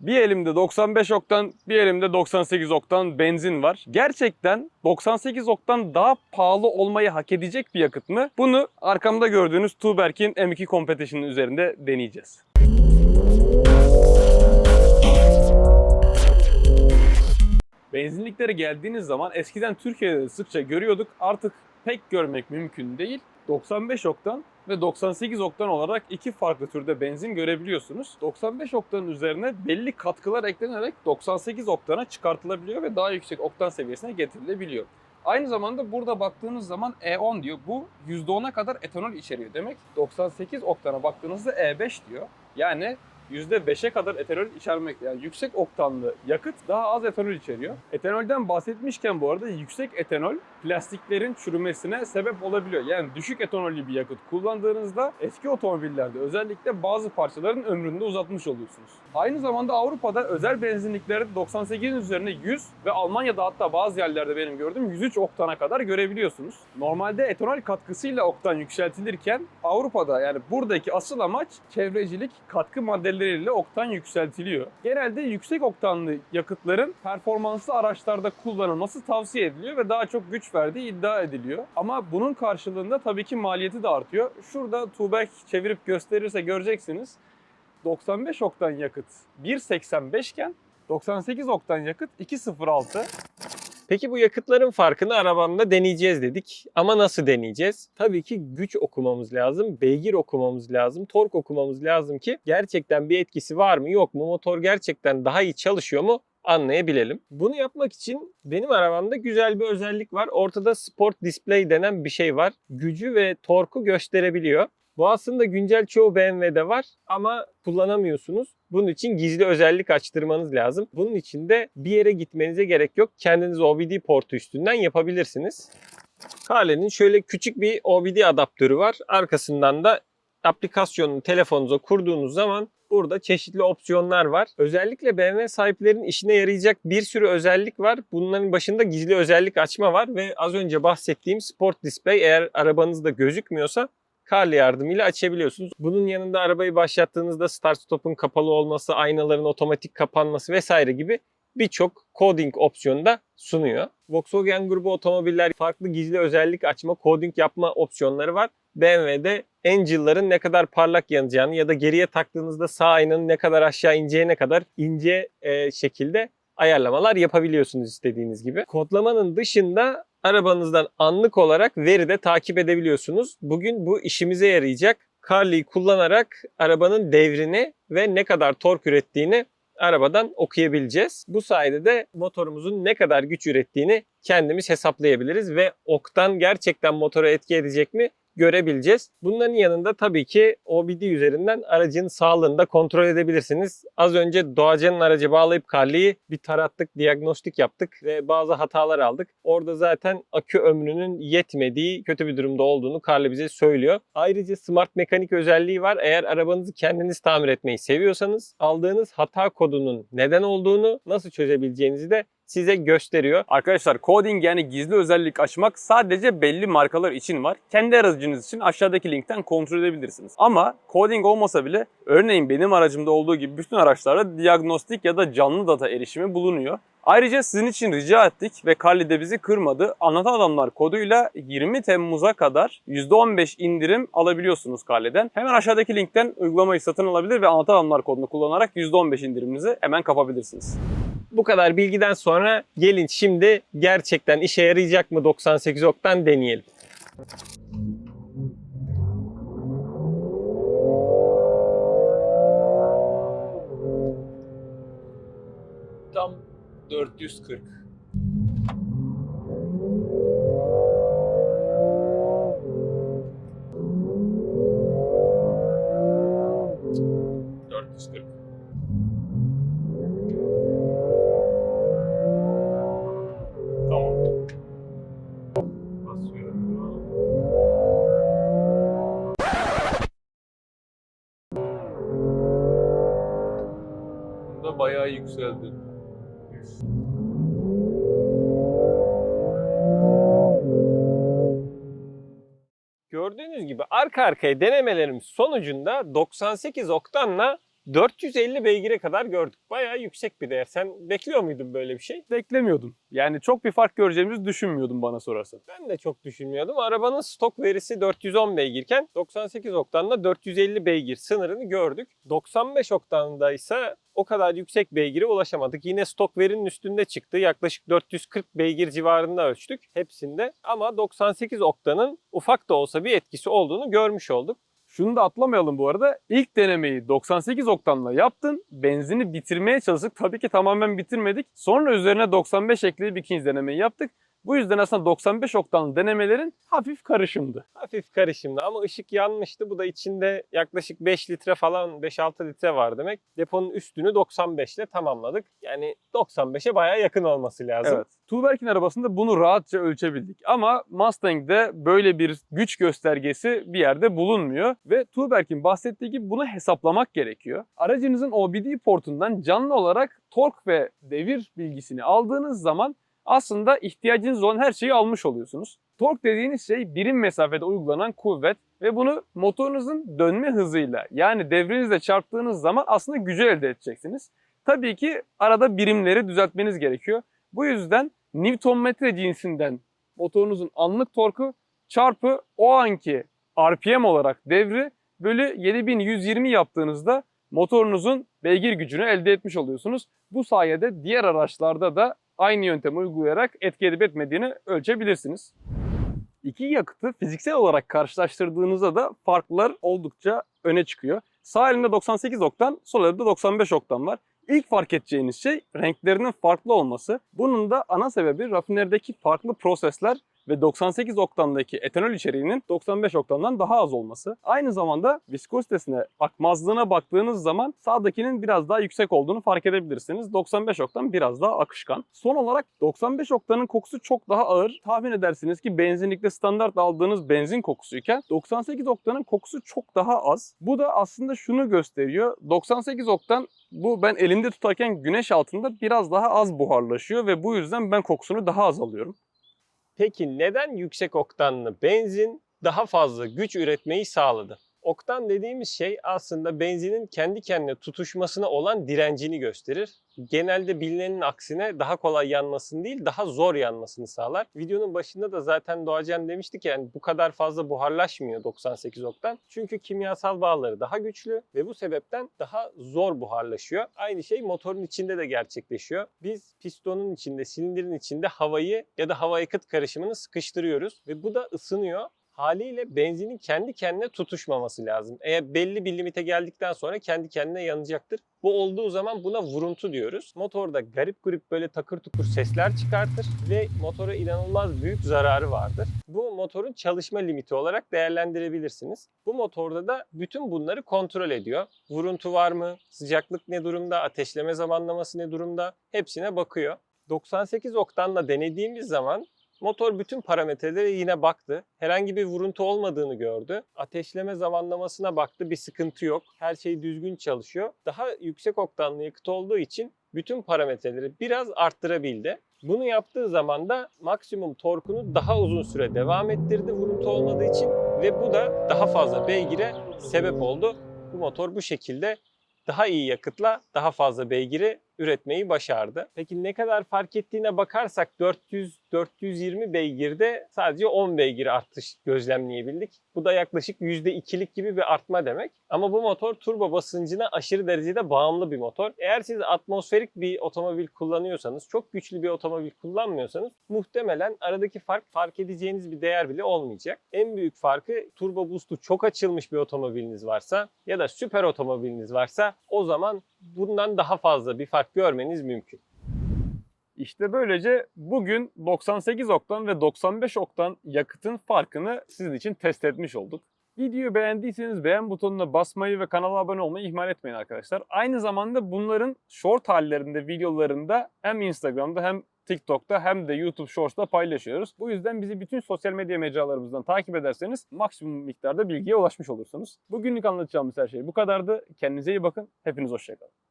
Bir elimde 95 oktan, bir elimde 98 oktan benzin var. Gerçekten 98 oktan daha pahalı olmayı hak edecek bir yakıt mı? Bunu arkamda gördüğünüz Tuğberk'in M2 Competition'ın üzerinde deneyeceğiz. Benzinliklere geldiğiniz zaman eskiden Türkiye'de de sıkça görüyorduk. Artık pek görmek mümkün değil. 95 oktan ve 98 oktan olarak iki farklı türde benzin görebiliyorsunuz. 95 oktanın üzerine belli katkılar eklenerek 98 oktana çıkartılabiliyor ve daha yüksek oktan seviyesine getirilebiliyor. Aynı zamanda burada baktığınız zaman E10 diyor. Bu %10'a kadar etanol içeriyor demek. 98 oktana baktığınızda E5 diyor. Yani %5'e kadar etanol içermek yani yüksek oktanlı yakıt daha az etanol içeriyor. Etanolden bahsetmişken bu arada yüksek etanol plastiklerin çürümesine sebep olabiliyor. Yani düşük etanollü bir yakıt kullandığınızda eski otomobillerde özellikle bazı parçaların ömrünü de uzatmış oluyorsunuz. Aynı zamanda Avrupa'da özel benzinliklerde 98'in üzerine 100 ve Almanya'da hatta bazı yerlerde benim gördüğüm 103 oktana kadar görebiliyorsunuz. Normalde etanol katkısıyla oktan yükseltilirken Avrupa'da yani buradaki asıl amaç çevrecilik katkı maddeleriyle oktan yükseltiliyor. Genelde yüksek oktanlı yakıtların performanslı araçlarda kullanılması tavsiye ediliyor ve daha çok güç verdiği iddia ediliyor. Ama bunun karşılığında tabii ki maliyeti de artıyor. Şurada Tuğberk çevirip gösterirse göreceksiniz. 95 oktan yakıt 1.85 iken 98 oktan yakıt 2.06. Peki bu yakıtların farkını arabamda deneyeceğiz dedik. Ama nasıl deneyeceğiz? Tabii ki güç okumamız lazım, beygir okumamız lazım, tork okumamız lazım ki gerçekten bir etkisi var mı yok mu, motor gerçekten daha iyi çalışıyor mu anlayabilelim. Bunu yapmak için benim arabamda güzel bir özellik var. Ortada Sport Display denen bir şey var. Gücü ve torku gösterebiliyor. Bu aslında güncel çoğu BMW'de var ama kullanamıyorsunuz. Bunun için gizli özellik açtırmanız lazım. Bunun için de bir yere gitmenize gerek yok. Kendiniz OBD portu üstünden yapabilirsiniz. Carle'nin şöyle küçük bir OBD adaptörü var. Arkasından da aplikasyonunu telefonunuza kurduğunuz zaman burada çeşitli opsiyonlar var. Özellikle BMW sahiplerinin işine yarayacak bir sürü özellik var. Bunların başında gizli özellik açma var ve az önce bahsettiğim Sport Display eğer arabanızda gözükmüyorsa Carl yardımıyla açabiliyorsunuz. Bunun yanında arabayı başlattığınızda start stop'un kapalı olması, aynaların otomatik kapanması vesaire gibi birçok coding opsiyonu da sunuyor. Volkswagen grubu otomobiller farklı gizli özellik açma, coding yapma opsiyonları var. BMW'de Angel'ların ne kadar parlak yanacağını ya da geriye taktığınızda sağ aynanın ne kadar aşağı ineceğine kadar ince e, şekilde ayarlamalar yapabiliyorsunuz istediğiniz gibi. Kodlamanın dışında arabanızdan anlık olarak veri de takip edebiliyorsunuz. Bugün bu işimize yarayacak. Carly'yi kullanarak arabanın devrini ve ne kadar tork ürettiğini arabadan okuyabileceğiz. Bu sayede de motorumuzun ne kadar güç ürettiğini kendimiz hesaplayabiliriz ve oktan gerçekten motora etki edecek mi görebileceğiz. Bunların yanında tabii ki OBD üzerinden aracın sağlığını da kontrol edebilirsiniz. Az önce Doğacan'ın aracı bağlayıp Carly'yi bir tarattık, diagnostik yaptık ve bazı hatalar aldık. Orada zaten akü ömrünün yetmediği, kötü bir durumda olduğunu Carly bize söylüyor. Ayrıca smart mekanik özelliği var. Eğer arabanızı kendiniz tamir etmeyi seviyorsanız aldığınız hata kodunun neden olduğunu nasıl çözebileceğinizi de size gösteriyor. Arkadaşlar coding yani gizli özellik açmak sadece belli markalar için var. Kendi aracınız için aşağıdaki linkten kontrol edebilirsiniz. Ama coding olmasa bile örneğin benim aracımda olduğu gibi bütün araçlarda diagnostik ya da canlı data erişimi bulunuyor. Ayrıca sizin için rica ettik ve Carly de bizi kırmadı. Anlatan Adamlar koduyla 20 Temmuz'a kadar %15 indirim alabiliyorsunuz Carly'den. Hemen aşağıdaki linkten uygulamayı satın alabilir ve Anlatan Adamlar kodunu kullanarak %15 indiriminizi hemen kapabilirsiniz. Bu kadar bilgiden sonra gelin şimdi gerçekten işe yarayacak mı 98 oktan deneyelim. Tam 440. Bunda bayağı yükseldi. Gördüğünüz gibi arka arkaya denemelerimiz sonucunda 98 oktanla 450 beygire kadar gördük. Bayağı yüksek bir değer. Sen bekliyor muydun böyle bir şey? Beklemiyordum. Yani çok bir fark göreceğimizi düşünmüyordum bana sorarsan. Ben de çok düşünmüyordum. Arabanın stok verisi 410 beygirken 98 oktanla 450 beygir sınırını gördük. 95 oktanda ise o kadar yüksek beygire ulaşamadık. Yine stok verinin üstünde çıktı. Yaklaşık 440 beygir civarında ölçtük hepsinde. Ama 98 oktanın ufak da olsa bir etkisi olduğunu görmüş olduk. Şunu da atlamayalım bu arada. İlk denemeyi 98 oktanla yaptın. Benzini bitirmeye çalıştık. Tabii ki tamamen bitirmedik. Sonra üzerine 95 ekleyip ikinci denemeyi yaptık. Bu yüzden aslında 95 oktanlı denemelerin hafif karışımdı. Hafif karışımlı ama ışık yanmıştı. Bu da içinde yaklaşık 5 litre falan 5-6 litre var demek. Deponun üstünü 95 ile tamamladık. Yani 95'e bayağı yakın olması lazım. Evet. Tuğberk'in arabasında bunu rahatça ölçebildik. Ama Mustang'de böyle bir güç göstergesi bir yerde bulunmuyor. Ve Tuğberk'in bahsettiği gibi bunu hesaplamak gerekiyor. Aracınızın OBD portundan canlı olarak tork ve devir bilgisini aldığınız zaman aslında ihtiyacınız olan her şeyi almış oluyorsunuz. Tork dediğiniz şey birim mesafede uygulanan kuvvet ve bunu motorunuzun dönme hızıyla yani devrinizle çarptığınız zaman aslında gücü elde edeceksiniz. Tabii ki arada birimleri düzeltmeniz gerekiyor. Bu yüzden Newtonmetre cinsinden motorunuzun anlık torku çarpı o anki RPM olarak devri bölü 7120 yaptığınızda motorunuzun beygir gücünü elde etmiş oluyorsunuz. Bu sayede diğer araçlarda da aynı yöntemi uygulayarak etki edip etmediğini ölçebilirsiniz. İki yakıtı fiziksel olarak karşılaştırdığınızda da farklar oldukça öne çıkıyor. Sağ elimde 98 oktan, sol elimde 95 oktan var. İlk fark edeceğiniz şey renklerinin farklı olması. Bunun da ana sebebi rafinerideki farklı prosesler ve 98 oktandaki etanol içeriğinin 95 oktandan daha az olması. Aynı zamanda viskozitesine, akmazlığına baktığınız zaman sağdakinin biraz daha yüksek olduğunu fark edebilirsiniz. 95 oktan biraz daha akışkan. Son olarak 95 oktanın kokusu çok daha ağır. Tahmin edersiniz ki benzinlikte standart aldığınız benzin kokusuyken 98 oktanın kokusu çok daha az. Bu da aslında şunu gösteriyor. 98 oktan bu ben elimde tutarken güneş altında biraz daha az buharlaşıyor ve bu yüzden ben kokusunu daha az alıyorum. Peki neden yüksek oktanlı benzin daha fazla güç üretmeyi sağladı? Oktan dediğimiz şey aslında benzinin kendi kendine tutuşmasına olan direncini gösterir. Genelde bilinenin aksine daha kolay yanmasını değil daha zor yanmasını sağlar. Videonun başında da zaten Doğacan demiştik yani bu kadar fazla buharlaşmıyor 98 oktan. Çünkü kimyasal bağları daha güçlü ve bu sebepten daha zor buharlaşıyor. Aynı şey motorun içinde de gerçekleşiyor. Biz pistonun içinde, silindirin içinde havayı ya da hava yakıt karışımını sıkıştırıyoruz ve bu da ısınıyor haliyle benzinin kendi kendine tutuşmaması lazım. Eğer belli bir limite geldikten sonra kendi kendine yanacaktır. Bu olduğu zaman buna vuruntu diyoruz. Motorda garip garip böyle takır tukur sesler çıkartır ve motora inanılmaz büyük zararı vardır. Bu motorun çalışma limiti olarak değerlendirebilirsiniz. Bu motorda da bütün bunları kontrol ediyor. Vuruntu var mı? Sıcaklık ne durumda? Ateşleme zamanlaması ne durumda? Hepsine bakıyor. 98 oktanla denediğimiz zaman Motor bütün parametrelere yine baktı. Herhangi bir vuruntu olmadığını gördü. Ateşleme zamanlamasına baktı. Bir sıkıntı yok. Her şey düzgün çalışıyor. Daha yüksek oktanlı yakıt olduğu için bütün parametreleri biraz arttırabildi. Bunu yaptığı zaman da maksimum torkunu daha uzun süre devam ettirdi vuruntu olmadığı için ve bu da daha fazla beygire sebep oldu. Bu motor bu şekilde daha iyi yakıtla daha fazla beygiri üretmeyi başardı. Peki ne kadar fark ettiğine bakarsak 400-420 beygirde sadece 10 beygir artış gözlemleyebildik. Bu da yaklaşık %2'lik gibi bir artma demek. Ama bu motor turbo basıncına aşırı derecede bağımlı bir motor. Eğer siz atmosferik bir otomobil kullanıyorsanız, çok güçlü bir otomobil kullanmıyorsanız muhtemelen aradaki fark fark edeceğiniz bir değer bile olmayacak. En büyük farkı turbo boost'u çok açılmış bir otomobiliniz varsa ya da süper otomobiliniz varsa o zaman bundan daha fazla bir fark görmeniz mümkün. İşte böylece bugün 98 oktan ve 95 oktan yakıtın farkını sizin için test etmiş olduk. Videoyu beğendiyseniz beğen butonuna basmayı ve kanala abone olmayı ihmal etmeyin arkadaşlar. Aynı zamanda bunların short hallerinde, videolarında hem Instagram'da hem TikTok'ta hem de YouTube Shorts'ta paylaşıyoruz. Bu yüzden bizi bütün sosyal medya mecralarımızdan takip ederseniz maksimum miktarda bilgiye ulaşmış olursunuz. Bugünlük anlatacağımız her şey bu kadardı. Kendinize iyi bakın. Hepiniz hoşçakalın.